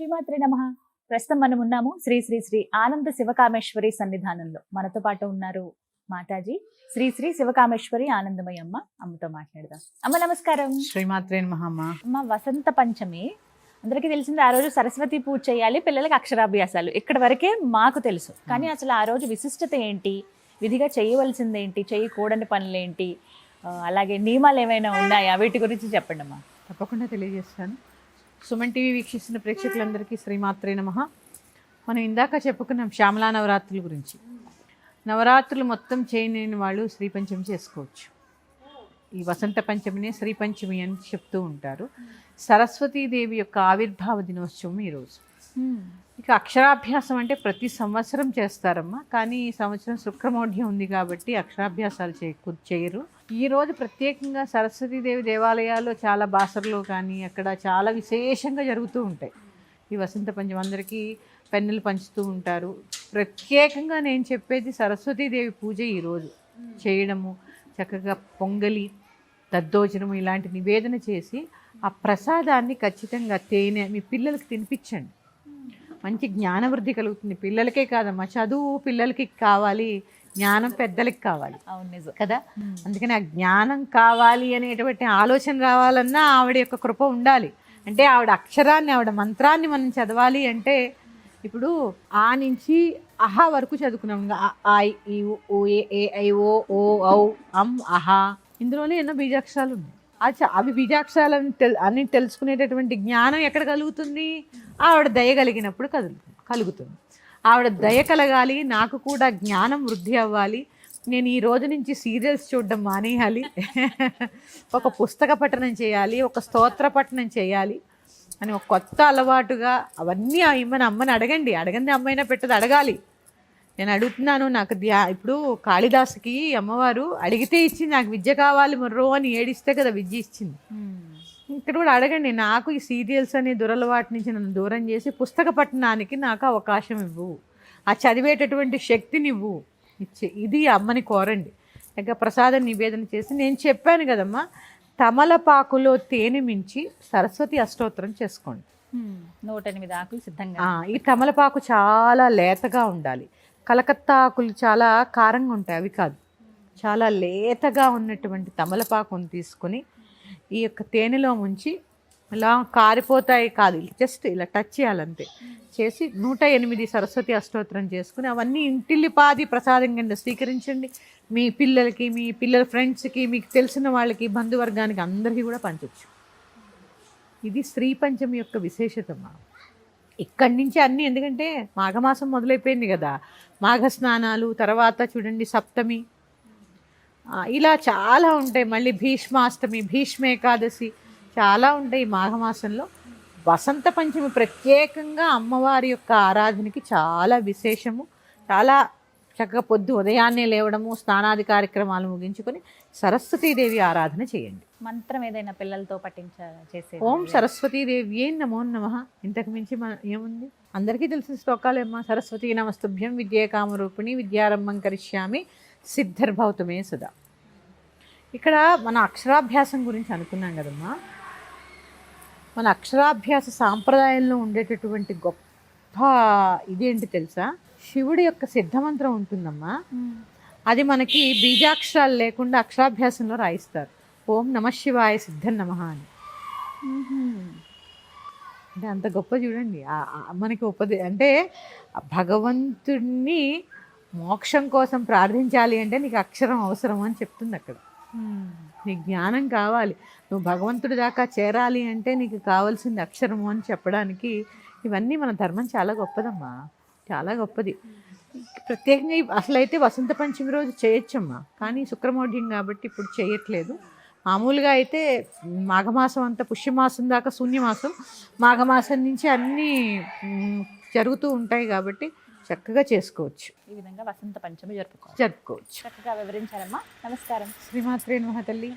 శ్రీమాత్రి నమ. ప్రస్తుతం మనం ఉన్నాము శ్రీ శ్రీ శ్రీ ఆనంద శివకామేశ్వరి సన్నిధానంలో. మనతో పాటు ఉన్నారు మాతాజీ. శ్రీ శ్రీ శివకామేశ్వరి ఆనందమయ్య అమ్మ అమ్మతో మాట్లాడదాం. అమ్మ నమస్కారం. శ్రీమాత్రేన్ మహామ్మ అమ్మ. వసంత పంచమి. అందరికీ తెలిసింది ఆ రోజు సరస్వతి పూజ చేయాలి పిల్లలకి అక్షరాభ్యాసాలు. ఇక్కడ వరకే మాకు తెలుసు. కానీ అసలు ఆ రోజు విశిష్టత ఏంటి? విధిగా చేయవలసింది ఏంటి? చేయకూడని పనులేంటి అలాగే నియమాలు ఏమైనా ఉన్నాయా? వీటి గురించి చెప్పండి అమ్మా తప్పకుండా తెలియజేస్తాను. సుమన్ టీవీ వీక్షిస్తున్న ప్రేక్షకులందరికీ శ్రీమాత్రే నమ. మనం ఇందాక చెప్పుకున్నాం శ్యామలా నవరాత్రుల గురించి. నవరాత్రులు మొత్తం చేయలేని వాళ్ళు శ్రీ పంచమి చేసుకోవచ్చు. ఈ వసంత పంచమినే శ్రీ పంచమి అని చెప్తూ ఉంటారు. సరస్వతీదేవి యొక్క ఆవిర్భావ దినోత్సవం ఈరోజు ఇక అక్షరాభ్యాసం అంటే ప్రతి సంవత్సరం చేస్తారమ్మా. కానీ ఈ సంవత్సరం శుక్రమౌఢ్యం ఉంది కాబట్టి అక్షరాభ్యాసాలు చేయ చేయరు. ఈరోజు ప్రత్యేకంగా సరస్వతీదేవి దేవాలయాల్లో చాలా బాసర్లో కానీ అక్కడ చాలా విశేషంగా జరుగుతూ ఉంటాయి. ఈ వసంత పంచమి అందరికీ పెన్నులు పంచుతూ ఉంటారు. ప్రత్యేకంగా నేను చెప్పేది సరస్వతీదేవి పూజ ఈరోజు చేయడము చక్కగా పొంగలి దద్దోజనము ఇలాంటి నివేదన చేసి ఆ ప్రసాదాన్ని ఖచ్చితంగా తేనె మీ పిల్లలకి తినిపించండి. మంచి జ్ఞానవృద్ధి కలుగుతుంది. పిల్లలకే కాదమ్మా చదువు పిల్లలకి కావాలి. జ్ఞానం పెద్దలకి కావాలి. అవును కదా? అందుకని ఆ జ్ఞానం కావాలి అనేటువంటి ఆలోచన రావాలన్నా ఆవిడ యొక్క కృప ఉండాలి. అంటే ఆవిడ అక్షరాన్ని ఆవిడ మంత్రాన్ని మనం చదవాలి అంటే ఇప్పుడు ఆ నుంచి అహా వరకు చదువుకున్నాం. ఊ, ఏ, ఐ, ఓ ఓ ఔ అం అహా ఇందులోనే ఎన్నో బీజాక్షరాలు ఉన్నాయి. ఆ చ- అవి బీజాక్షరాలను తెల్ అన్ని తెలుసుకునేటటువంటి జ్ఞానం ఎక్కడ కలుగుతుంది? ఆవిడ దయ కలిగినప్పుడు కదులుతుంది కలుగుతుంది. ఆవిడ దయ కలగాలి నాకు కూడా జ్ఞానం వృద్ధి అవ్వాలి. నేను ఈ రోజు నుంచి సీరియల్స్ చూడడం మానేయాలి. ఒక పుస్తక పఠనం చేయాలి ఒక స్తోత్ర పఠనం చేయాలి అని ఒక కొత్త అలవాటుగా అవన్నీ మన అమ్మని అడగండి. అడగంది అమ్మైనా పెట్టదు అడగాలి. నేను అడుగుతున్నాను నాకు ధ్యా ఇప్పుడు కాళిదాసుకి అమ్మవారు అడిగితే ఇచ్చింది నాకు విద్య కావాలి మర్రో అని ఏడిస్తే కదా విద్య ఇచ్చింది. ఇక్కడ కూడా అడగండి నాకు ఈ సీరియల్స్ అనే దురలవాటు నుంచి నన్ను దూరం చేసి పుస్తక పఠనానికి నాకు అవకాశం ఇవ్వు. ఆ చదివేటటువంటి శక్తిని ఇవ్వు. ఇచ్చే ఇది అమ్మని కోరండి. ఇంకా ప్రసాదం నివేదన చేసి నేను చెప్పాను కదమ్మా తమలపాకులో తేనె మించి సరస్వతి అష్టోత్తరం చేసుకోండి. నూట ఎనిమిది ఆకులు సిద్ధంగా. ఈ తమలపాకు చాలా లేతగా ఉండాలి. కలకత్తా ఆకులు చాలా కారంగా ఉంటాయి అవి కాదు. చాలా లేతగా ఉన్నటువంటి తమలపాకును తీసుకొని ఈ యొక్క తేనెలో ముంచి ఇలా కారిపోతాయి కాదు జస్ట్ ఇలా టచ్ చేయాలంతే. చేసి నూట ఎనిమిది సరస్వతి అష్టోత్తరం చేసుకుని అవన్నీ ఇంటిల్లిపాది ప్రసాదం కింద స్వీకరించండి. మీ పిల్లలకి మీ పిల్లల ఫ్రెండ్స్కి మీకు తెలిసిన వాళ్ళకి బంధువర్గానికి అందరికీ కూడా పంచవచ్చు ఇది శ్రీ పంచమి యొక్క విశేషతమా ఇక్కడి నుంచి అన్నీ ఎందుకంటే మాఘమాసం మొదలైపోయింది కదా. మాఘ స్నానాలు తర్వాత చూడండి సప్తమి ఇలా చాలా ఉంటాయి. మళ్ళీ భీష్మాష్టమి భీష్మ ఏకాదశి చాలా ఉంటాయి మాఘమాసంలో. వసంత పంచమి ప్రత్యేకంగా అమ్మవారి యొక్క ఆరాధనకి చాలా విశేషము. చాలా చక్కగా పొద్దు ఉదయాన్నే లేవడము స్నానాది కార్యక్రమాలు ముగించుకొని సరస్వతీదేవి ఆరాధన చేయండి. మంత్రం ఏదైనా పిల్లలతో పఠించ చేసే ఓం సరస్వతీదేవి ఏ నమో నమ. ఇంతకు మించి మన ఏముంది? అందరికీ తెలిసిన శ్లోకాలేమ్మా. సరస్వతీ నమస్తుభ్యం విద్యే కామరూపిణి విద్యారంభం కరిష్యామి సిద్ధిర్భవతమే సదా ఇక్కడ మన అక్షరాభ్యాసం గురించి అనుకున్నాం కదమ్మా. మన అక్షరాభ్యాస సాంప్రదాయంలో ఉండేటటువంటి గొప్ప ఇదేంటి తెలుసా? శివుడి యొక్క సిద్ధమంత్రం ఉంటుందమ్మా. అది మనకి బీజాక్షరాలు లేకుండా అక్షరాభ్యాసంలో రాయిస్తారు. ఓం నమ శివాయ సిద్ధం నమ అని. అంటే అంత గొప్ప చూడండి. మనకి ఉపదే అంటే భగవంతుణ్ణి భగవంతుడిని మోక్షం కోసం ప్రార్థించాలి అంటే నీకు అక్షరం అవసరం అని చెప్తుంది అక్కడ. నీకు జ్ఞానం కావాలి. నువ్వు భగవంతుడి దాకా చేరాలి అంటే నీకు కావాల్సింది అక్షరము అని చెప్పడానికి ఇవన్నీ మన ధర్మం చాలా గొప్పదమ్మా. చాలా గొప్పది. ప్రత్యేకంగా అసలైతే వసంత పంచమి రోజు చేయొచ్చమ్మా. కానీ శుక్రమౌఢ్యం కాబట్టి ఇప్పుడు చేయట్లేదు. మామూలుగా అయితే మాఘమాసం అంతా పుష్యమాసం దాకా శూన్యమాసం. మాఘమాసం నుంచి అన్నీ జరుగుతూ ఉంటాయి కాబట్టి చక్కగా చేసుకోవచ్చు. ఈ విధంగా వసంత పంచమి జరుపుకోవాలి. జరుపుకోవచ్చు. చక్కగా వివరించారమ్మా. నమస్కారం. శ్రీమాత్రే నమః తల్లి.